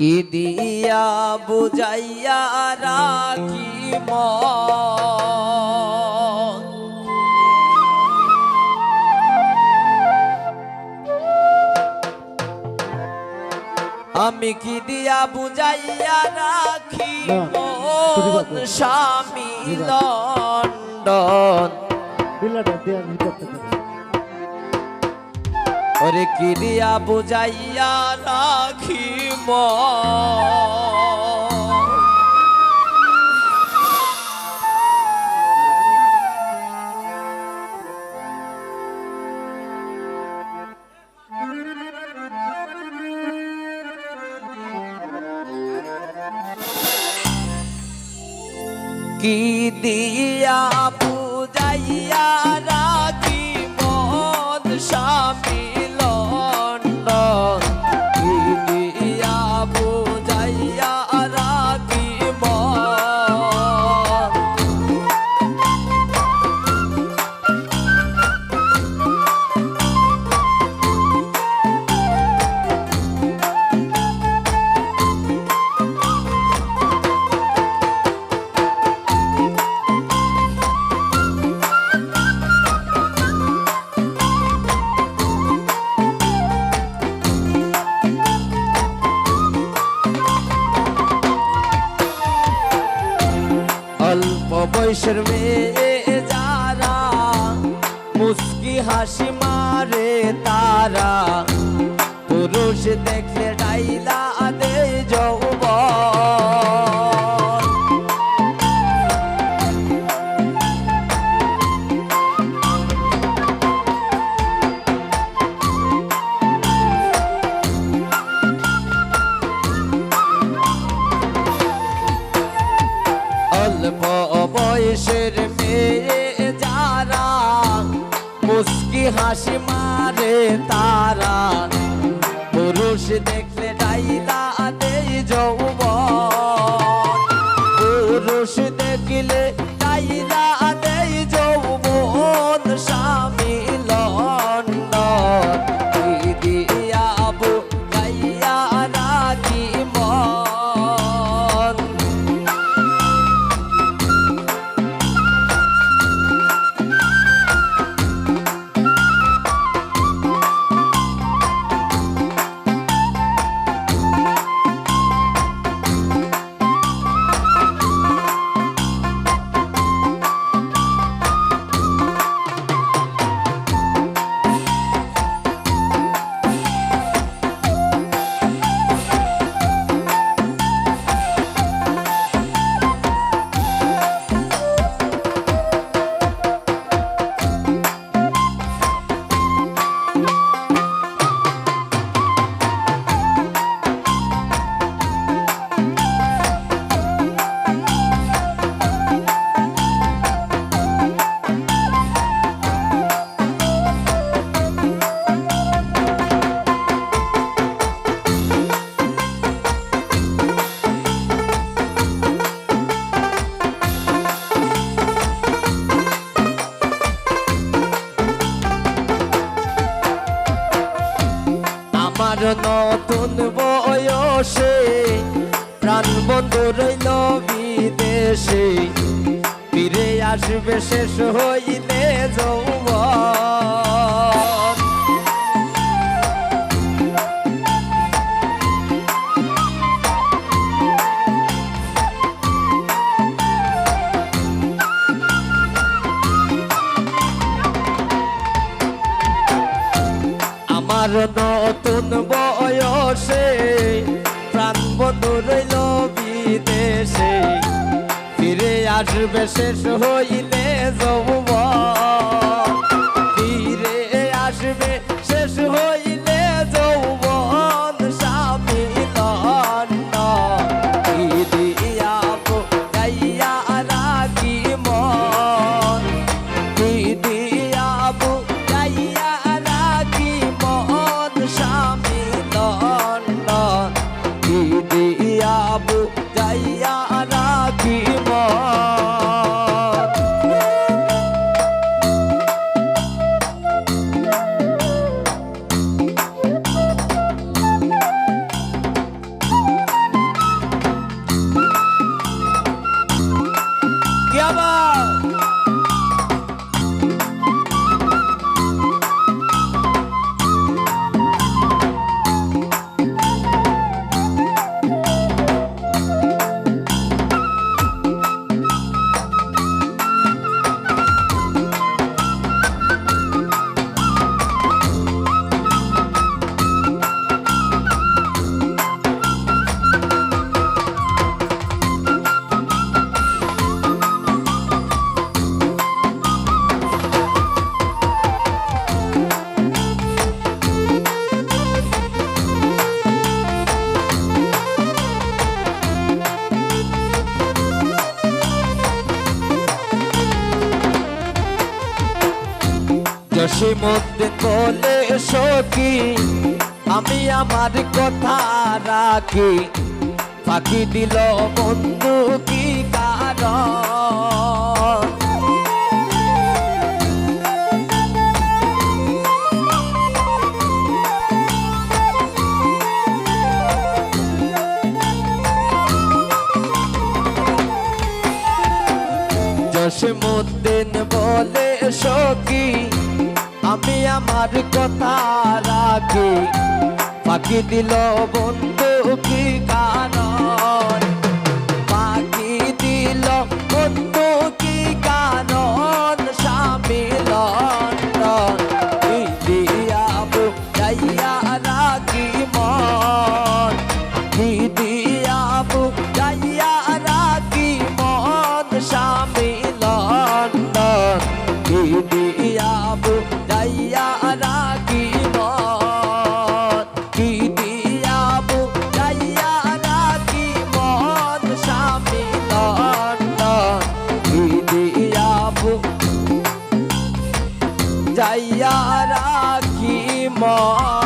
কি দিয়া বুঝাইয়া রাখি আমি কি দিয়া বুঝাইয়া রাখি মন। স্বামী। লন্ডন ওরে কি দিয়া বুঝাইয়া রাখি মন কি দিয়া বুঝাইয়া বয়সের মেয়ে যারা মুস্কি হাসি মারে তারা। পুরুষ দেখলে ডাইলা দে যৌব বয়সের মেয়ে যারা মুস্কি হাসি মারে তারা পুরুষ দেখলে নতুন বয়সে প্রাণ বন্ধু রইল বিদেশে। ফিরে আসবে শেষ হইলে যৌব আমার নতুন বয়সে প্রাণ রইল বিদেশে ফিরে আসবে শেষ হইলে যৌব দিয়া জসীমুদ্দিন বলে সখী আমি আমার কথা রাখি। ফাঁকি দিল বন্ধু কি কারণ? জসীমুদ্দিন বলে সখী আমি আমার কথা রাখি। ফাঁকি দিল বন্ধু কি কারণ? যাইয়া রাখি মন।